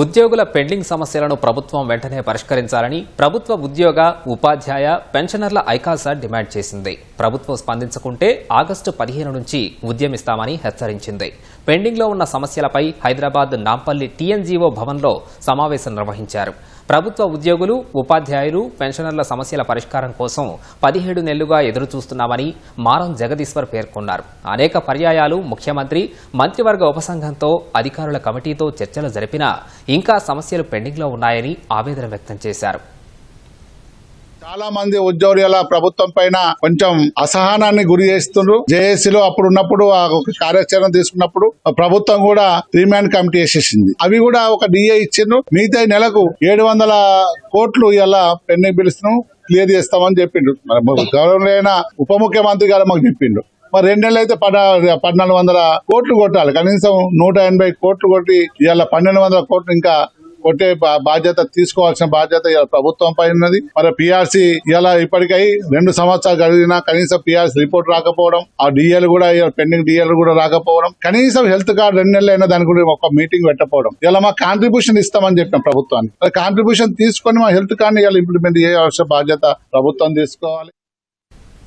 ఉద్యోగుల పెండింగ్ సమస్యలను ప్రభుత్వం వెంటనే పరిష్కరించాలని ప్రభుత్వ ఉద్యోగ ఉపాధ్యాయ పెన్షనర్ల ఐకాసా డిమాండ్ చేసింది. ప్రభుత్వం స్పందించకుంటే ఆగస్టు పదిహేను నుంచి ఉద్యమిస్తామని హెచ్చరించింది. పెండింగ్లో ఉన్న సమస్యలపై హైదరాబాద్ నాంపల్లి టీఎన్జీఓ భవన్లో సమావేశం నిర్వహించారు. ప్రభుత్వ ఉద్యోగులు ఉపాధ్యాయులు పెన్షనర్ల సమస్యల పరిష్కారం కోసం పదిహేడు నెలలుగా ఎదురుచూస్తున్నామని మారం జగదీశ్వర్ పేర్కొన్నారు. అనేక పర్యాయాలు ముఖ్యమంత్రి మంత్రివర్గ ఉపసంఘంతో అధికారుల కమిటీతో చర్చలు జరిపినా ఇంకా సమస్యలు పెండింగ్లో ఉన్నాయని ఆవేదన వ్యక్తం చేశారు. చాలా మంది ఉద్యోగుల ప్రభుత్వం పైన కొంచెం అసహనాన్ని గురి చేస్తుండ్రు. జేఏసీలో అప్పుడు ఉన్నప్పుడు ఆ కార్యాచరణ తీసుకున్నప్పుడు ప్రభుత్వం కూడా రిమాండ్ కమిటీ వేసేసింది. అవి కూడా ఒక డిఏ ఇచ్చిండ్రు. మిగతా నెలకు ఏడు వందల కోట్లు ఇలా పెండింగ్ బిల్స్ను క్లియర్ చేస్తామని చెప్పిండు మరి గౌరవమైన ఉప ముఖ్యమంత్రి గారు మాకు చెప్పిండు మరి రెండు నెలలు అయితే పద పద్నాలుగు వందల కోట్లు కొట్టాలి. కనీసం నూట ఎనభై కోట్లు కొట్టి ఇవాళ పన్నెండు వందల కోట్లు ఇంకా కొట్టే బాధ్యత తీసుకోవాల్సిన బాధ్యత ఇవాళ ప్రభుత్వం పై ఉన్నది. మరి పిఆర్సీ ఇలా ఇప్పటికై రెండు సంవత్సరాలు గడిగినా కనీసం పిఆర్సీ రిపోర్ట్ రాకపోవడం ఆ డిఎల్ కూడా పెండింగ్ డిఎల్ కూడా రాకపోవడం కనీసం హెల్త్ కార్డు రెండు నెలలు అయినా దాని గురించి ఒక మీటింగ్ పెట్టకపోవడం. ఇలా మా కాంట్రిబ్యూషన్ ఇస్తామని చెప్పిన ప్రభుత్వాన్ని. కాంట్రిబ్యూషన్ తీసుకొని మా హెల్త్ కార్డు ఇలా ఇంప్లిమెంట్ చేయాల్సిన బాధ్యత ప్రభుత్వం తీసుకోవాలి.